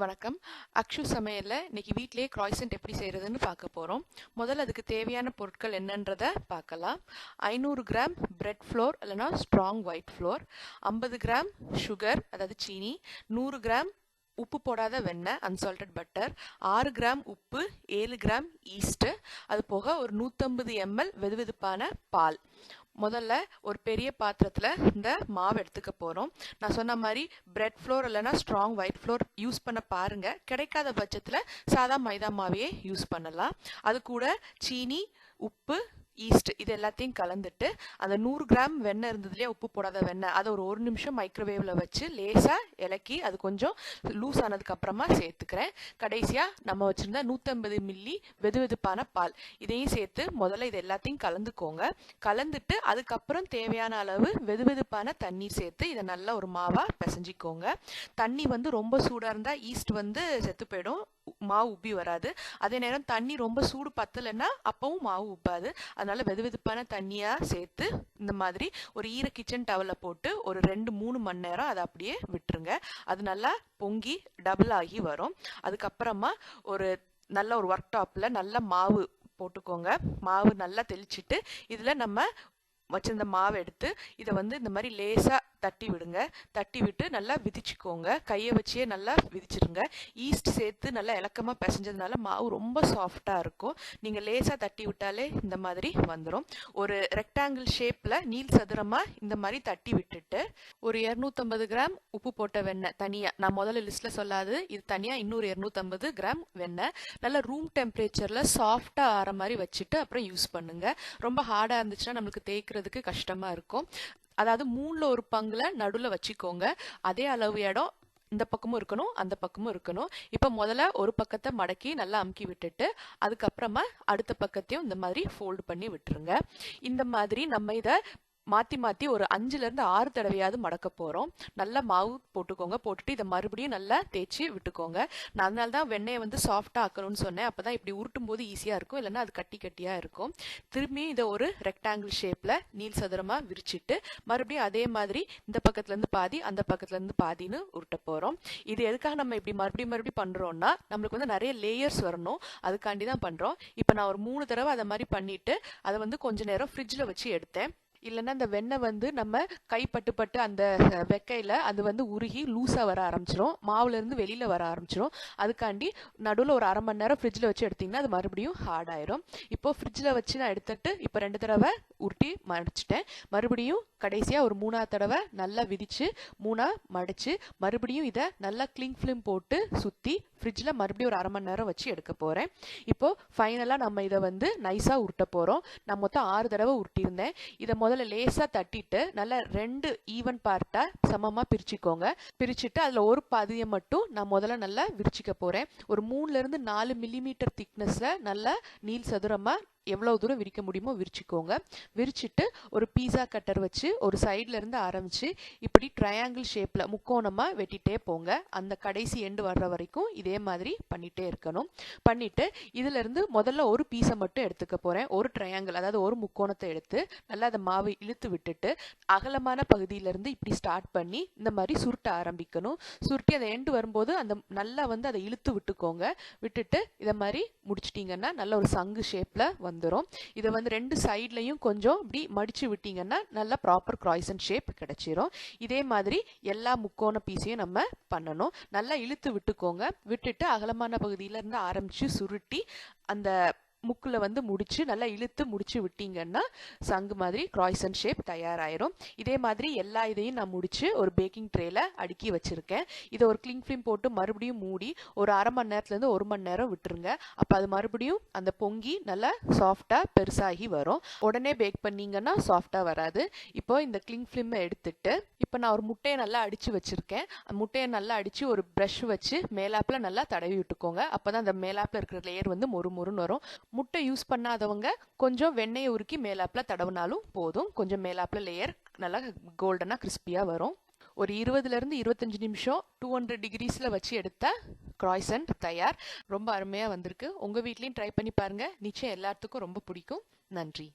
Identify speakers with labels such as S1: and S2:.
S1: வணக்கம். அக்ஷு சமையலில் இன்னைக்கு வீட்டிலேயே க்ராய்சன்ட் எப்படி செய்கிறதுன்னு பார்க்க போகிறோம் முதல்ல அதுக்கு தேவையான பொருட்கள் என்னன்றதை பார்க்கலாம். ஐநூறு கிராம் பிரெட் ஃப்ளோர் இல்லைனா ஸ்ட்ராங் ஒயிட் ஃப்ளோர் ஐம்பது கிராம் சுகர் அதாவது சீனி நூறு கிராம் உப்பு போடாத வெண்ணெய் அன்சால்டட் பட்டர் ஆறு கிராம் உப்பு ஏழு கிராம் ஈஸ்ட்டு அது போக ஒரு நூற்றம்பது எம்எல் வெதுவெதுப்பான பால். முதல்ல ஒரு பெரிய பாத்திரத்தில் இந்த மாவு எடுத்துக்க போகிறோம் நான் சொன்ன மாதிரி பிரெட் ஃப்ளோர் இல்லைன்னா ஸ்ட்ராங் ஒயிட் ஃப்ளோர் யூஸ் பண்ண பாருங்கள் கிடைக்காத பட்சத்தில் சாதா மைதா மாவையே யூஸ் பண்ணலாம். அது கூட சீனி உப்பு ஈஸ்ட் இது எல்லாத்தையும் கலந்துட்டு அந்த நூறு கிராம் வெண்ணெய் இருந்ததுலேயே உப்பு போடாத வெண்ணெய். அதை ஒரு ஒரு நிமிஷம் மைக்ரோவேவில் வச்சு லேசாக இலக்கி அது கொஞ்சம் லூஸ் ஆனதுக்கு அப்புறமா சேர்த்துக்கிறேன். கடைசியாக நம்ம வச்சுருந்த நூற்றம்பது மில்லி வெது வெதுப்பான பால். இதையும் சேர்த்து முதல்ல இது எல்லாத்தையும் கலந்துக்கோங்க. கலந்துட்டு அதுக்கப்புறம் தேவையான அளவு வெது வெதுப்பான தண்ணீர் சேர்த்து இதை நல்லா ஒரு மாவாக பிசைஞ்சிக்கோங்க. தண்ணி வந்து ரொம்ப சூடாக இருந்தால் ஈஸ்ட் வந்து செத்து போயிடும். மாவு உப்பி வராது. அதே நேரம் தண்ணி ரொம்ப சூடு பத்தலைன்னா அப்பவும் மாவு உப்பாது. அதனால வெது வெதுப்பான தண்ணியா சேர்த்து இந்த மாதிரி ஒரு ஈர கிச்சன் டவலை போட்டு ஒரு ரெண்டு மூணு மணி நேரம் அதை அப்படியே விட்டுருங்க. அது நல்லா பொங்கி டபுள் ஆகி வரும். அதுக்கப்புறமா ஒரு நல்ல ஒரு ஒர்க் டாப்பில் நல்ல மாவு போட்டுக்கோங்க. மாவு நல்லா தெளிச்சிட்டு இதில் நம்ம வச்சிருந்த மாவை எடுத்து இதை வந்து இந்த மாதிரி லேசாக தட்டி விடுங்க. தட்டி விட்டு நல்லா விதிச்சுக்கோங்க கையை வச்சே நல்லா விதிச்சிருங்க ஈஸ்ட் சேர்த்து நல்லா இலக்கமாக பிசைஞ்சதுனால மாவு ரொம்ப சாஃப்டாக இருக்கும். நீங்கள் லேசாக தட்டி விட்டாலே இந்த மாதிரி வந்துடும் ஒரு ரெக்டாங்கிள் ஷேப்பில் நீல் சதுரமாக இந்த மாதிரி தட்டி விட்டுட்டு ஒரு இரநூத்தம்பது கிராம் உப்பு போட்ட வெண்ணெய் தனியாக நான் முதல்ல லிஸ்ட்டில் சொல்லாது இது தனியாக இன்னொரு இரநூத்தம்பது கிராம் வெண்ணெய். நல்லா ரூம் டெம்பரேச்சரில் சாஃப்டாக ஆற மாதிரி வச்சுட்டு அப்புறம் யூஸ் பண்ணுங்கள் ரொம்ப ஹார்டாக இருந்துச்சுன்னா நம்மளுக்கு தேய்க்கிறதுக்கு கஷ்டமாக இருக்கும். அதாவது மூணில் ஒரு பங்குல நடுவில் வச்சுக்கோங்க. அதே அளவு இடம் இந்த பக்கமும் இருக்கணும் அந்த பக்கமும் இருக்கணும். இப்போ முதல்ல ஒரு பக்கத்தை மடக்கி நல்லா அமுக்கி விட்டுட்டு அதுக்கப்புறமா அடுத்த பக்கத்தையும் இந்த மாதிரி ஃபோல்டு பண்ணி விட்டுருங்க. இந்த மாதிரி நம்ம இதை மாற்றி மாற்றி ஒரு அஞ்சுலேருந்து ஆறு தடவையாவது மடக்க போகிறோம் நல்லா மாவு போட்டுக்கோங்க. போட்டுட்டு இதை மறுபடியும் நல்லா தேய்ச்சி விட்டுக்கோங்க. நான் அதனால தான் வெண்ணெயை வந்து சாஃப்டாக ஆக்கணும்னு சொன்னேன். அப்போ தான் இப்படி உருட்டும் போது ஈஸியாக இருக்கும். இல்லைன்னா அது கட்டி கட்டியாக இருக்கும். திரும்பி இதை ஒரு ரெக்டாங்கிள் ஷேப்பில் நீல் சதுரமாக விரிச்சிட்டு மறுபடியும் அதே மாதிரி இந்த பக்கத்துலேருந்து பாதி அந்த பக்கத்துலேருந்து பாதின்னு உருட்ட போகிறோம் இது எதுக்காக நம்ம இப்படி மறுபடியும் மறுபடியும் பண்ணுறோம்னா நம்மளுக்கு வந்து நிறைய லேயர்ஸ் வரணும். அதுக்காண்டி தான் பண்ணுறோம் இப்போ நான் ஒரு மூணு தடவை அதை மாதிரி பண்ணிவிட்டு அதை வந்து கொஞ்ச நேரம் ஃப்ரிட்ஜில் வச்சு எடுத்தேன். இல்லைன்னா அந்த வெண்ணெய் வந்து நம்ம கை பட்டு பட்டு அந்த வெக்கையில் அது வந்து உருகி லூஸாக வர ஆரம்பிச்சிடும் மாவுலேருந்து வெளியில் வர ஆரம்பிச்சிடும் அதுக்காண்டி நடுவில் ஒரு அரை மணி நேரம் ஃப்ரிட்ஜில் வச்சு எடுத்திங்கன்னா அது மறுபடியும் ஹார்ட் ஆயிரும். இப்போ ஃப்ரிட்ஜில் வச்சு நான் எடுத்துட்டு இப்போ ரெண்டு தடவை உருட்டி மடிச்சிட்டேன். மறுபடியும் கடைசியாக ஒரு மூணாவது தடவை நல்லா விதிச்சு மூணாக மடிச்சு மறுபடியும் இதை நல்லா கிளிங் ஃபிலிம் போட்டு சுற்றி ஃப்ரிட்ஜில் மறுபடியும் ஒரு அரை மணி நேரம் வச்சு எடுக்க போகிறேன் இப்போது ஃபைனலாக நம்ம இதை வந்து நைஸாக உருட்ட போகிறோம் நான் மொத்தம் ஆறு தடவை உருட்டியிருந்தேன். இதை முதல்ல லேசாக தட்டிட்டு நல்லா ரெண்டு ஈவன் பார்ட்டாக சமமாக பிரிச்சுக்கோங்க. பிரிச்சுட்டு அதில் ஒரு பாதியை மட்டும் நான் முதல்ல நல்லா விரிச்சிக்க போகிறேன் ஒரு மூணுலேருந்து நாலு மில்லிமீட்டர் திக்னஸில் நல்லா நீள் சதுரமாக எவ்வளோ தூரம் விரிக்க முடியுமோ விரிச்சுக்கோங்க. விரிச்சிட்டு ஒரு பீஸா கட்டர் வச்சு ஒரு சைடில் இருந்து ஆரம்பித்து இப்படி ட்ரையாங்கிள் ஷேப்பில் முக்கோணமாக வெட்டிகிட்டே போங்க. அந்த கடைசி எண்டு வர்ற வரைக்கும் இதே மாதிரி பண்ணிகிட்டே இருக்கணும். பண்ணிவிட்டு இதிலேருந்து முதல்ல ஒரு பீஸை மட்டும் எடுத்துக்க போகிறேன் ஒரு ட்ரையாங்கிள் அதாவது ஒரு முக்கோணத்தை எடுத்து நல்லா அதை மாவை இழுத்து விட்டுட்டு அகலமான பகுதியிலேருந்து இப்படி ஸ்டார்ட் பண்ணி இந்த மாதிரி சுருட்ட ஆரம்பிக்கணும். சுருட்டி அதை எண்டு வரும்போது அந்த நல்லா வந்து அதை இழுத்து விட்டுக்கோங்க. விட்டுட்டு இதை மாதிரி முடிச்சிட்டிங்கன்னா நல்ல ஒரு சங்கு ஷேப்பில் வந்து வந்துடும் இதை வந்து ரெண்டு சைட்லையும் கொஞ்சம் இப்படி மடிச்சு விட்டீங்கன்னா நல்ல ப்ராப்பர் க்ராய்சன் ஷேப் கிடைச்சிரும். இதே மாதிரி எல்லா முக்கோண பீஸையும் நம்ம பண்ணணும். நல்லா இழுத்து விட்டுக்கோங்க. விட்டுட்டு அகலமான பகுதியில இருந்து ஆரம்பிச்சு சுருட்டி அந்த முக்கில் வந்து முடித்து நல்லா இழுத்து முடிச்சு விட்டீங்கன்னா சங்கு மாதிரி க்ராய்சன் ஷேப் தயாராயிரும். இதே மாதிரி எல்லா இதையும் நான் முடித்து ஒரு பேக்கிங் ட்ரேயில் அடுக்கி வச்சுருக்கேன். இதை ஒரு கிளிங் ஃபிலிம் போட்டு மறுபடியும் மூடி ஒரு அரை மணி நேரத்துலேருந்து ஒரு மணி நேரம் விட்டுருங்க. அப்போ அது மறுபடியும் அந்த பொங்கி நல்லா சாஃப்டாக பெருசாகி வரும். உடனே பேக் பண்ணிங்கன்னா சாஃப்டாக வராது. இப்போ இந்த கிளிங் ஃபிலிமை எடுத்துட்டு இப்போ நான் ஒரு முட்டையை நல்லா அடித்து வச்சுருக்கேன். அந்த முட்டையை நல்லா அடித்து ஒரு ப்ரஷ் வச்சு மேலாப்பில் நல்லா தடவி விட்டுக்கோங்க. அப்போ தான் அந்த மேலாப்பில் இருக்கிற லேயர் வந்து மொறு மொறுன்னு வரும். முட்டை யூஸ் பண்ணாதவங்க கொஞ்சம் வெண்ணெயை உருக்கி மேலாப்பில் தடவினாலும் போதும். கொஞ்சம் மேலாப்பில் லேயர் நல்லா கோல்டனாக கிறிஸ்பியாக வரும். ஒரு இருபதுலேருந்து இருபத்தஞ்சி நிமிஷம் டூ ஹண்ட்ரட் டிகிரிஸில் வச்சு எடுத்த க்ராய்சன்ட் தயார். ரொம்ப அருமையாக வந்திருக்கு. உங்கள் வீட்லேயும் ட்ரை பண்ணி பாருங்கள் நிச்சயம் எல்லாத்துக்கும் ரொம்ப பிடிக்கும். நன்றி.